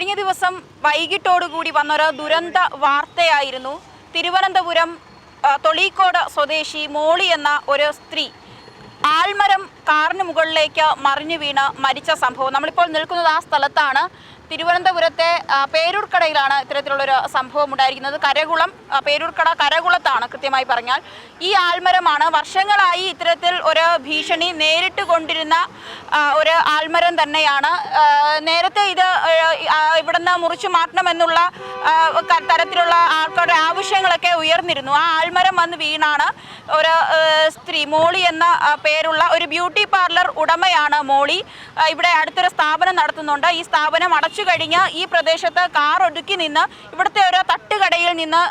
കഴിഞ്ഞ ദിവസം വൈകിട്ടോടുകൂടി വന്നൊരു ദുരന്ത വാർത്തയായിരുന്നു. തിരുവനന്തപുരം തൊളിക്കോട് സ്വദേശി മോളി എന്ന ഒരു സ്ത്രീ ആൽമരം കാറിന് മുകളിലേക്ക് മറിഞ്ഞു വീണ് മരിച്ച സംഭവം. നമ്മളിപ്പോൾ നിൽക്കുന്നത് ആ സ്ഥലത്താണ്. തിരുവനന്തപുരത്തെ പേരൂർക്കടയിലാണ് ഇത്തരത്തിലുള്ളൊരു സംഭവം ഉണ്ടായിരിക്കുന്നത്. കരകുളം പേരൂർക്കട കരകുളത്താണ് കൃത്യമായി പറഞ്ഞാൽ. ഈ ആൽമരമാണ് വർഷങ്ങളായി ഇത്തരത്തിൽ ഒരു ഭീഷണി നേരിട്ട് കൊണ്ടിരുന്ന ഒരു ആൽമരം തന്നെയാണ്. നേരത്തെ ഇത് ഇവിടുന്ന് മുറിച്ചു മാറ്റണമെന്നുള്ള തരത്തിലുള്ള ആൾക്കാരുടെ ആവശ്യങ്ങളൊക്കെ ഉയർന്നിരുന്നു. ആ ആൽമരം വന്ന് വീണാണ് ഒരു സ്ത്രീ മോളി എന്ന പേരുള്ള ഒരു ബ്യൂട്ടി പാർലർ ഉടമയാണ് മോളി. ഇവിടെ അടുത്തൊരു സ്ഥാപനം നടത്തുന്നുണ്ട്. ഈ സ്ഥാപനം അടച്ചു കഴിഞ്ഞ് ഈ പ്രദേശത്ത് കാർ ഒതുക്കി നിന്ന് ഇവിടുത്തെ ഒരു തട്ടുകടയിൽ നിന്ന്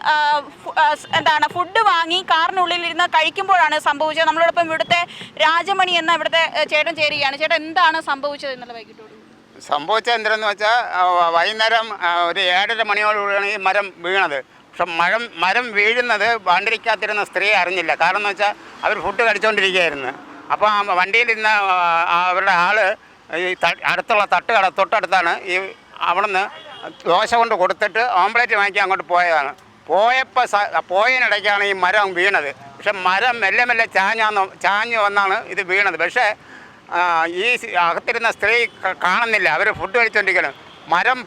എന്താണ് ഫുഡ് വാങ്ങി കാറിനുള്ളിൽ ഇരുന്ന് കഴിക്കുമ്പോഴാണ് സംഭവിച്ചത്. നമ്മളോടൊപ്പം ഇവിടുത്തെ രാജമണി എന്ന ഇവിടുത്തെ ചേട്ടൻ ചേരുകയാണ്. ചേട്ടൻ എന്താണ് സംഭവിച്ചത് ഇന്നലെ വൈകിട്ടോട്? സംഭവിച്ചത് എന്തെന്ന് വെച്ചാൽ വൈകുന്നേരം ഒരു ഏഴര മണിയോടുകൂടിയാണ് ഈ മരം വീണത്. പക്ഷെ മരം മരം വീഴുന്നത് വണ്ടിരിക്കാത്തിരുന്ന സ്ത്രീ അറിഞ്ഞില്ല. കാരണം എന്ന് വെച്ചാൽ അവർ ഫുഡ് കടിച്ചുകൊണ്ടിരിക്കുകയായിരുന്നു അപ്പോൾ ആ വണ്ടിയിലിരുന്ന അവരുടെ ആൾ ഈ അടുത്തുള്ള തട്ടുകട തൊട്ടടുത്താണ് ഈ അവിടുന്ന് ദോശ കൊണ്ട് കൊടുത്തിട്ട് ഓംപ്ലേറ്റ് വാങ്ങിക്കാൻ അങ്ങോട്ട് പോയതാണ്. പോയപ്പോൾ പോയതിനിടയ്ക്കാണ് ഈ മരം വീണത്. പക്ഷെ മരം മെല്ലെ മെല്ലെ ചാഞ്ഞാന്ന് ചാഞ്ഞു വന്നാണ് ഇത് വീണത്. പക്ഷേ ഈ അകത്തിരുന്ന സ്ത്രീ കാണുന്നില്ല. അവർ ഫുഡ് കഴിച്ചുകൊണ്ടിരിക്കണം മരം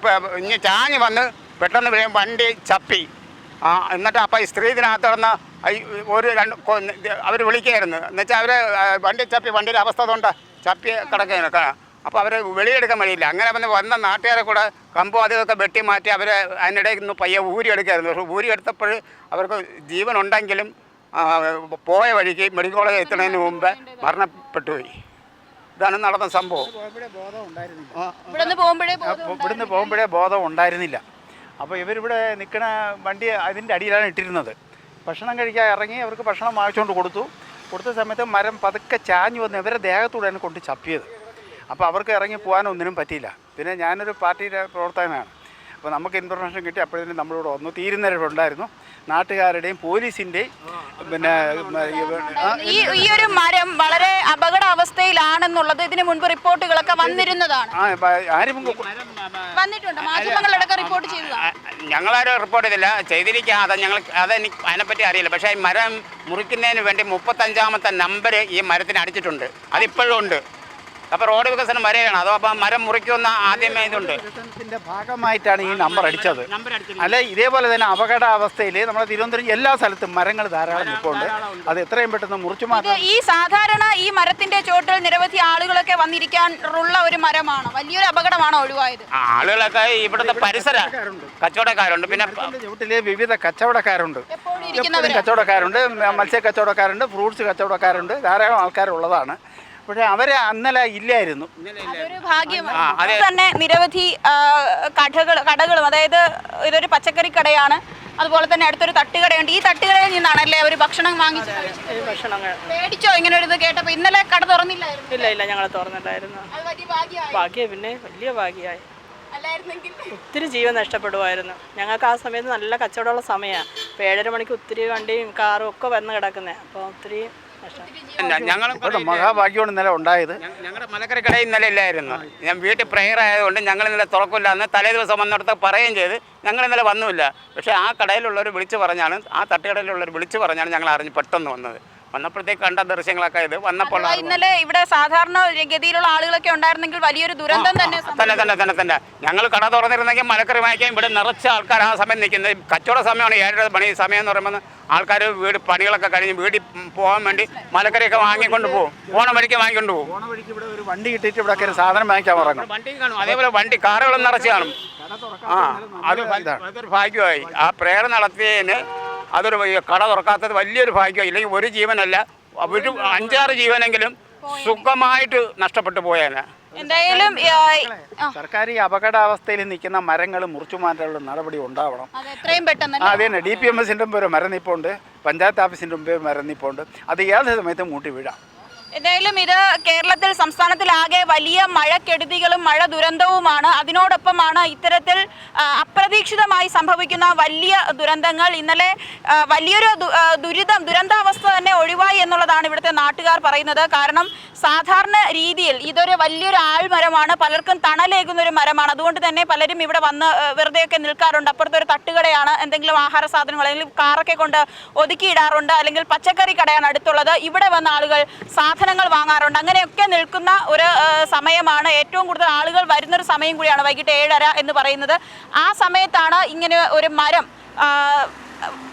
ഇനി ചാഞ്ഞ് വന്ന് പെട്ടെന്ന് വണ്ടി ചപ്പി. എന്നിട്ട് അപ്പോൾ ഈ സ്ത്രീ ഇതിനകത്ത് കിടന്ന് ഒരു രണ്ട് അവർ വിളിക്കുകയായിരുന്നു എന്നുവെച്ചാൽ അവർ വണ്ടി ചപ്പി വണ്ടിയുടെ അവസ്ഥ കൊണ്ട് ചപ്പി കിടക്കുകയാണ് അപ്പോൾ അവർ വെളിയെടുക്കാൻ വഴിയില്ല അങ്ങനെ വന്ന് വന്ന നാട്ടുകാരെ കൂടെ കമ്പും അതൊക്കെ വെട്ടി മാറ്റി അവർ അതിനിടയിൽ നിന്ന് പയ്യെ ഊരിയെടുക്കായിരുന്നു പക്ഷേ ഊരിയെടുത്തപ്പോൾ അവർക്ക് ജീവനുണ്ടെങ്കിലും പോയ വഴിക്ക് മെഡിക്കൽ കോളേജ് എത്തുന്നതിന് മുമ്പ് മരണപ്പെട്ടു പോയി. ഇതാണ് നടന്ന സംഭവം. ഇവിടുന്ന് പോകുമ്പോഴേ ബോധം ഉണ്ടായിരുന്നില്ല. അപ്പോൾ ഇവരിവിടെ നിൽക്കുന്ന വണ്ടി അതിന്റെ അടിയിലാണ് ഇട്ടിരുന്നത്. ഭക്ഷണം കഴിക്കാൻ ഇറങ്ങി അവർക്ക് ഭക്ഷണം വാങ്ങിച്ചുകൊണ്ട് കൊടുത്തു. കൊടുത്ത സമയത്ത് മരം പതുക്കെ ചാഞ്ഞു വന്ന് ഇവരെ ദേഹത്തൂടെയാണ് കൊണ്ട് ചപ്പിയത്. അപ്പോൾ അവർക്ക് ഇറങ്ങി പോകാനൊന്നിനും പറ്റിയില്ല. പിന്നെ ഞാനൊരു പാർട്ടിയുടെ പ്രവർത്തകനാണ്. അപ്പോൾ നമുക്ക് ഇൻഫർമേഷൻ കിട്ടി. അപ്പോഴത്തേനും നമ്മളിവിടെ വന്നു. തീരുന്നവരുണ്ടായിരുന്നു. നാട്ടുകാരുടെയും പോലീസിന്റെയും പിന്നെ ഈ ഈ ഒരു മരം വളരെ അപകടാവസ്ഥയിലാണെന്നുള്ളത് ഇതിനു മുൻപ് റിപ്പോർട്ടുകളൊക്കെ വന്നിരുന്നതാണ്. ആ ആരും വന്നിട്ടുണ്ട്. റിപ്പോർട്ട് ചെയ്തതാണ് ഞങ്ങളാരും റിപ്പോർട്ട് ചെയ്തില്ല. ചെയ്തിരിക്കാതെ ഞങ്ങൾ അതെനിക്ക് അതിനെപ്പറ്റി അറിയില്ല. പക്ഷേ ഈ മരം മുറിക്കുന്നതിന് വേണ്ടി മുപ്പത്തഞ്ചാമത്തെ നമ്പർ ഈ മരത്തിന് അടിച്ചിട്ടുണ്ട്. അതിപ്പോഴും ഉണ്ട്. അപ്പോൾ റോഡ് വികസനം വരെയാണ്. അതോ അപ്പം മരം മുറിക്കുന്ന ആദ്യമേ ഇതുണ്ട്. വികസനത്തിന്റെ ഭാഗമായിട്ടാണ് ഈ നമ്പർ അടിച്ചത്. അല്ലെ ഇതേപോലെ തന്നെ അപകടാവസ്ഥയിൽ നമ്മുടെ തിരുവനന്തപുരം എല്ലാ സ്ഥലത്തും മരങ്ങൾ ധാരാളം നിൽപ്പുണ്ട് അത് എത്രയും പെട്ടെന്ന് മുറിച്ചു ഇത് ഈ സാധാരണ ഈ മരത്തിന്റെ ചോട്ടിൽ നിരവധി ആളുകളൊക്കെ വന്നിരിക്കാൻ ഉള്ള ഒരു മരമാണ്. വലിയൊരു അപകടമാണ് ഒഴിവായത്? ആളുകളൊക്കെ ഇവിടുത്തെ പരിസര കച്ചവടക്കാരുണ്ട്. പിന്നെ ചോട്ടിലെ വിവിധ കച്ചവടക്കാരുണ്ട്. കച്ചവടക്കാരുണ്ട് മത്സ്യ കച്ചവടക്കാരുണ്ട്. ഫ്രൂട്ട്സ് കച്ചവടക്കാരുണ്ട്. ധാരാളം ആൾക്കാരുള്ളതാണ്. പക്ഷേ അവരെ അന്നലെ ഇല്ലായിരുന്നു. അതൊരു ഭാഗ്യമാണ്. അതെ. തന്നെ നിരവധി കടകൾ കടകളും അതായത് ഇതൊരു പച്ചക്കറി കടയാണ് അതുപോലെ തന്നെ അടുത്തൊരു തട്ടുകടയുണ്ട്. ഈ തട്ടുകടയിൽ നിന്നാണല്ലേ അവർ ഭക്ഷണം വാങ്ങിച്ചു? ഭക്ഷണങ്ങൾ മേടിച്ചോ ഇങ്ങനെ ഒരു ഇത് കേട്ടപ്പോ? ഇന്നലെ കട തുറന്നില്ലായിരുന്നു. ഇല്ല ഇല്ല ഞങ്ങൾ തുറന്നിട്ടായിരുന്നു അത് വലിയ ഭാഗ്യമായി. ഭാഗ്യം പിന്നെ വലിയ ഭാഗ്യമായി. ഒത്തിരി ജീവൻ നഷ്ടപ്പെടുമായിരുന്നു. ഞങ്ങൾക്ക് ആ സമയത്ത് നല്ല കച്ചവടമുള്ള സമയമാണ്. ഏഴര മണിക്ക് ഒത്തിരി വണ്ടിയും കാറും ഒക്കെ വന്ന് കിടക്കുന്നേ. അപ്പോൾ ഒത്തിരി ഇവിടെ മഹാഭാഗ്യമാണ് ഇന്നലെ ഉണ്ടായത്. ഞങ്ങളുടെ മലക്കര കടയിൽ ഇന്നലെ ഇല്ലായിരുന്നു. ഞാൻ വീട്ടിൽ പ്രെയർ ആയതുകൊണ്ട് ഞങ്ങൾ ഇന്നലെ തുറക്കില്ല എന്ന് തലേ ദിവസം വന്നിടത്ത് പറയുകയും ചെയ്ത് ഞങ്ങൾ ഇന്നലെ വന്നുമില്ല. പക്ഷേ ആ കടയിലുള്ളവർ വിളിച്ച് പറഞ്ഞാണ് ആ തട്ടുകടയിലുള്ളവർ വിളിച്ച് പറഞ്ഞാണ് ഞങ്ങൾ അറിഞ്ഞ് പെട്ടെന്ന് വന്നത്. വന്നപ്പോഴത്തേക്ക് കണ്ട ദൃശ്യങ്ങളൊക്കെ ഇത്. വന്നപ്പോൾ ഇന്നലെ ഇവിടെ സാധാരണ ഗതിയിലുള്ള ആളുകളൊക്കെ ഉണ്ടായിരുന്നെങ്കിൽ വലിയൊരു ദുരന്തം തന്നെ. തന്നെ തന്നെ തന്നെ തന്നെ. ഞങ്ങൾ കട തുറന്നിരുന്നെങ്കിൽ മലക്കറി വാങ്ങിക്കാൻ ഇവിടെ നിറച്ച ആൾക്കാർ ആ സമയം നിൽക്കുന്നത്. കച്ചവട സമയമാണ് ഏഴര പണി സമയം എന്ന് പറയുമ്പോൾ ആൾക്കാർ വീട് പണികളൊക്കെ കഴിഞ്ഞ് വീട്ടിൽ പോകാൻ വേണ്ടി മലക്കറിയൊക്കെ വാങ്ങിക്കൊണ്ട് പോകും. ഓണം വഴിക്ക് വാങ്ങിക്കൊണ്ട് പോകും. ഓണ വഴിക്ക് ഇവിടെ ഒരു വണ്ടി കിട്ടിയിട്ട് ഇവിടെ ഒക്കെ സാധനം വാങ്ങിക്കാൻ പറഞ്ഞു വണ്ടി കാണും. അതേപോലെ വണ്ടി കാറുകളും നിറച്ച് കാണും. ആ അത് ഭാഗ്യമായി. ആ പ്രേയർ നടത്തിയതിന് അതൊരു കട തുറക്കാത്തത് വലിയൊരു ഭാഗ്യം ഇല്ലെങ്കിൽ ഒരു ജീവനല്ല. ഒരു അഞ്ചാറ് ജീവനെങ്കിലും സുഖമായിട്ട് നഷ്ടപ്പെട്ടു പോയേനെ. എന്തായാലും സർക്കാർ ഈ അപകടാവസ്ഥയിൽ നിൽക്കുന്ന മരങ്ങൾ മുറിച്ചു മാറ്റാനുള്ള നടപടി ഉണ്ടാവണം. അത് തന്നെ ഡി പി എം എസിന്റെ മുമ്പ് ഒരു മരം നിപ്പുണ്ട് പഞ്ചായത്ത് ഓഫീസിന്റെ മുമ്പ് മരം നിപ്പുണ്ട് അത് ഏത് സമയത്തും മൂട്ടി വീഴാം. എന്തായാലും ഇത് കേരളത്തിൽ സംസ്ഥാനത്തിലാകെ വലിയ മഴക്കെടുതികളും മഴ ദുരന്തവുമാണ്. അതിനോടൊപ്പമാണ് ഇത്തരത്തിൽ അപ്രതീക്ഷിതമായി സംഭവിക്കുന്ന വലിയ ദുരന്തങ്ങൾ. ഇന്നലെ വലിയൊരു ദുരിതം ദുരന്താവസ്ഥ തന്നെ ഒഴിവായി എന്നുള്ളതാണ് ഇവിടുത്തെ നാട്ടുകാർ പറയുന്നത്. കാരണം സാധാരണ രീതിയിൽ ഇതൊരു വലിയൊരു ആൾമരമാണ്. പലർക്കും തണലേകുന്ന ഒരു മരമാണ്. അതുകൊണ്ട് തന്നെ പലരും ഇവിടെ വന്ന് വെറുതെയൊക്കെ നിൽക്കാറുണ്ട്. അപ്പുറത്തെ ഒരു തട്ടുകടയാണ് എന്തെങ്കിലും ആഹാര സാധനങ്ങൾ അല്ലെങ്കിൽ കാറൊക്കെ കൊണ്ട് ഒതുക്കിയിടാറുണ്ട് അല്ലെങ്കിൽ പച്ചക്കറി കടയാണ് അടുത്തുള്ളത്. ഇവിടെ വന്ന ആളുകൾ സാധനങ്ങൾ വാങ്ങാറുണ്ട്. അങ്ങനെയൊക്കെ നിൽക്കുന്ന ഒരു സമയമാണ് ഏറ്റവും കൂടുതൽ ആളുകൾ വരുന്ന ഒരു സമയം കൂടിയാണ് വൈകിട്ട് ഏഴര എന്ന് പറയുന്നത്. ആ സമയത്താണ് ഇങ്ങനെ ഒരു മരം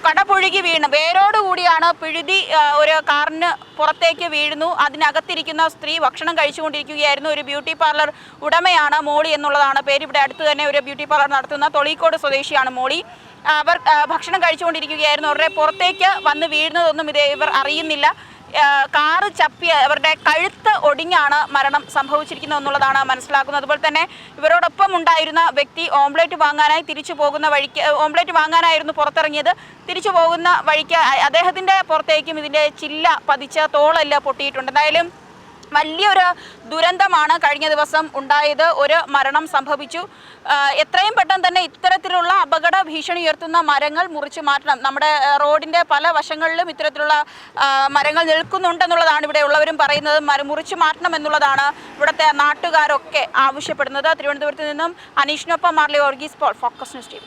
കടപുഴുകി വീണ്. വേരോടുകൂടിയാണ് പിഴുതി ഒരു കാറിന് പുറത്തേക്ക് വീഴുന്നു. അതിനകത്തിരിക്കുന്ന സ്ത്രീ ഭക്ഷണം കഴിച്ചുകൊണ്ടിരിക്കുകയായിരുന്നു. ഒരു ബ്യൂട്ടി പാർലർ ഉടമയാണ് മോളി എന്നുള്ളതാണ് പേര്. ഇവിടെ അടുത്ത് തന്നെ ഒരു ബ്യൂട്ടി പാർലർ നടത്തുന്ന തൊളിക്കോട് സ്വദേശിയാണ് മോളി. അവർ ഭക്ഷണം കഴിച്ചുകൊണ്ടിരിക്കുകയായിരുന്നു. അവരുടെ പുറത്തേക്ക് വന്ന് വീഴുന്നതൊന്നും ഇത് ഇവർ അറിയുന്നില്ല. കാറ് ചപ്പി അവരുടെ കഴുത്ത് ഒടിഞ്ഞാണ് മരണം സംഭവിച്ചിരിക്കുന്നത് എന്നുള്ളതാണ് മനസ്സിലാക്കുന്നത്. അതുപോലെ തന്നെ ഇവരോടൊപ്പം ഉണ്ടായിരുന്ന വ്യക്തി ഓംലേറ്റ് വാങ്ങാനായി തിരിച്ചു പോകുന്ന വഴിക്ക് ഓംലേറ്റ് വാങ്ങാനായിരുന്നു പുറത്തിറങ്ങിയത്. തിരിച്ചു പോകുന്ന വഴിക്ക് അദ്ദേഹത്തിന്റെ പുറത്തേക്കും ഇതിന്റെ ചില്ല പതിച്ച തോളെല്ലാം പൊട്ടിയിട്ടുണ്ട്. എന്തായാലും വലിയൊരു ദുരന്തമാണ് കഴിഞ്ഞ ദിവസം ഉണ്ടായത്. ഒരു മരണം സംഭവിച്ചു. എത്രയും പെട്ടെന്ന് തന്നെ ഇത്തരത്തിലുള്ള അപകട ഭീഷണി ഉയർത്തുന്ന മരങ്ങൾ മുറിച്ചു മാറ്റണം. നമ്മുടെ റോഡിന്റെ പല വശങ്ങളിലും ഇത്തരത്തിലുള്ള മരങ്ങൾ നിൽക്കുന്നുണ്ടെന്നുള്ളതാണ് ഇവിടെ ഉള്ളവരും പറയുന്നത്. മുറിച്ചു മാറ്റണം എന്നുള്ളതാണ് ഇവിടുത്തെ നാട്ടുകാരൊക്കെ ആവശ്യപ്പെടുന്നത്. തിരുവനന്തപുരത്ത് നിന്നും അനീഷിനൊപ്പം മാർലി ഓർഗീസ് പോൾ ഫോക്കസ് ന്യൂസ് ടി